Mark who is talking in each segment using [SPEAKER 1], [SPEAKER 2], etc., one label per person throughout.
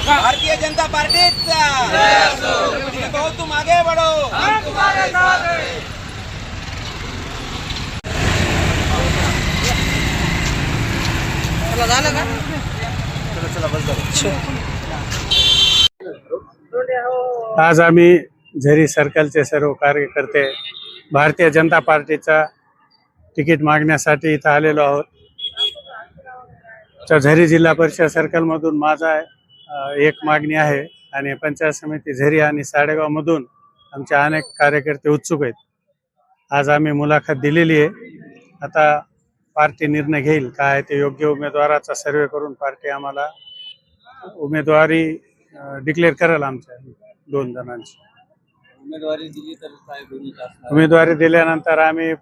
[SPEAKER 1] भारतीय जनता पार्टीचा. भाऊ तू मागे बडो झालं का? चला आगे बढ़ो
[SPEAKER 2] आज आम्ही झरी सर्कलचे सर्व कार्यकर्ते भारतीय जनता पार्टीचा तिकीट मागण्यासाठी इथं आलेलो आहोत. झरी जिल्हा परिषद सर्कलमधून माझा एक मागणी आहे आणि पंचायत समिती झरी आणि साडेगावमधून आमचे अनेक कार्यकर्ते उत्सुक आहेत. आज आम्ही मुलाखत दिलेली आहे. आता पार्टी निर्णय घेईल काय ते योग्य उमेदवाराचा सर्वे करून पार्टी आम्हाला उमेदवारी डिक्लेअर करेल आमच्या दोन जणांची.
[SPEAKER 1] उमेदवारी दिली तर काय भूमिका असणार?
[SPEAKER 2] उमेदवारी दिल्यानंतर आम्ही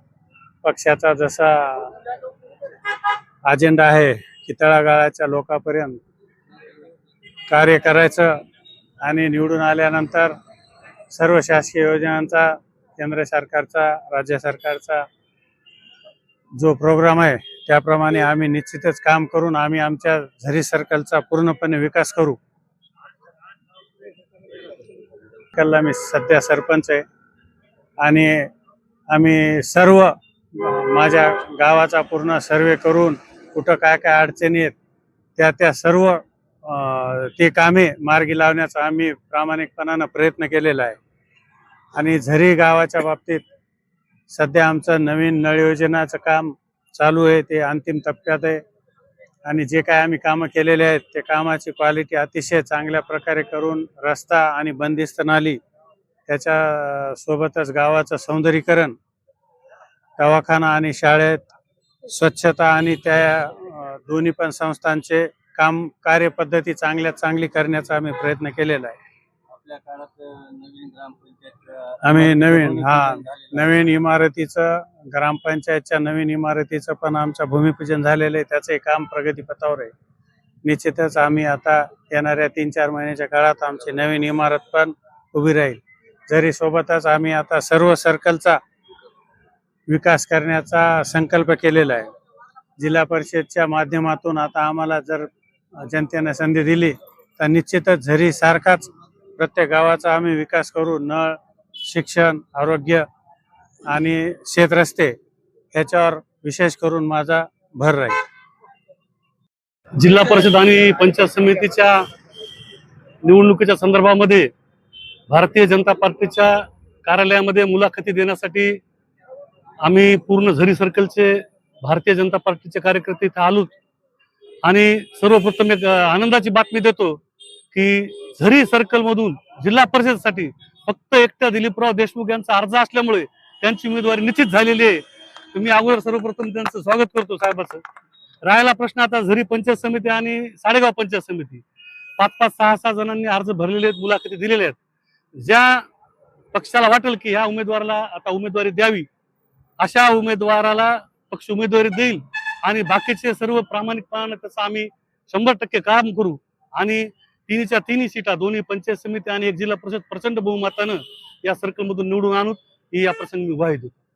[SPEAKER 2] पक्षाचा जसा अजेंडा आहे की तळागाळाच्या लोकांपर्यंत कार्य करायचं आणि निवडून आल्यानंतर सर्व शासकीय योजनांचा केंद्र सरकारचा राज्य सरकारचा जो प्रोग्राम आहे त्याप्रमाणे आम्ही निश्चितच काम करून आम्ही आमच्या झरी सर्कलचा पूर्णपणे विकास करू. कल्ला मी सध्या सरपंच आहे. आणि आम्ही सर्व माझ्या गावाचा पूर्ण सर्वे करून कुठं काय काय अडचणी आहेत त्या त्या सर्व ती ते कामे मार्गी लावण्याचा आम्ही प्रामाणिकपणानं प्रयत्न केलेला आहे. आणि झरी गावाच्या बाबतीत सध्या आमचं नवीन नळ योजनाचं काम चालू आहे ते अंतिम टप्प्यात आहे. आणि जे काय आम्ही कामं केलेले आहेत ते कामाची क्वालिटी अतिशय चांगल्या प्रकारे करून रस्ता आणि बंदिस्त नाली त्याच्या सोबतच गावाचं सौंदर्यीकरण दवाखाना आणि शाळेत स्वच्छता आणि त्या दोन्ही पण संस्थांचे काम कार्यपद्धती चांगल्यात चांगली करण्याचा आम्ही प्रयत्न केलेला आहे.
[SPEAKER 1] आपल्या काळात नवीन ग्रामपंचायत
[SPEAKER 2] आम्ही नवीन हा नवीन इमारतीचं ग्रामपंचायतच्या नवीन इमारतीचं पण आमचं भूमिपूजन झालेलं आहे. त्याचे काम प्रगतीपथावर आहे. निश्चितच आम्ही आता येणाऱ्या तीन चार महिन्याच्या काळात आमची नवीन इमारत पण उभी राहील. जरी सोबतच आम्ही आता सर्व सर्कलचा विकास करण्याचा संकल्प केलेला आहे. जिल्हा परिषदच्या माध्यमातून आता आम्हाला जर जनतेने संधी दिली तर निश्चितच झरी सारखाच प्रत्येक गावाचा आम्ही विकास करू नळ शिक्षण आरोग्य आणि शेतरस्ते ह्याच्यावर विशेष करून माझा भर राहील.
[SPEAKER 3] जिल्हा परिषद आणि पंचायत समितीच्या निवडणुकीच्या संदर्भामध्ये भारतीय जनता पार्टीच्या कार्यालयामध्ये मुलाखती देण्यासाठी आम्ही पूर्ण झरी सर्कलचे भारतीय जनता पार्टीचे कार्यकर्ते इथे आलोत. आणि सर्वप्रथम एक आनंदाची बातमी देतो की झरी सर्कल मधून जिल्हा परिषदेसाठी फक्त एकट्या दिलीपराव देशमुख यांचा अर्ज असल्यामुळे त्यांची उमेदवारी निश्चित झालेली आहे. तुम्ही अगोदर सर्वप्रथम त्यांचं स्वागत करतो साहेबाचं. राहिला प्रश्न आता झरी पंचायत समिती आणि साडेगाव पंचायत समिती. पाच पाच सहा सहा जणांनी अर्ज भरलेले आहेत मुलाखती दिलेल्या आहेत. ज्या पक्षाला वाटेल की ह्या उमेदवाराला आता उमेदवारी द्यावी अशा उमेदवाराला पक्ष उमेदवारी देईल आणि बाकीचे सर्व प्रामाणिकपणाने त्याचं आम्ही शंभर टक्के काम करू आणि तिन्हीच्या तिन्ही सीटा दोन्ही पंचायत समिती आणि एक जिल्हा परिषद प्रचंड बहुमतानं या सर्कलमधून निवडून आणून ही या प्रसंगी ग्वाही देतो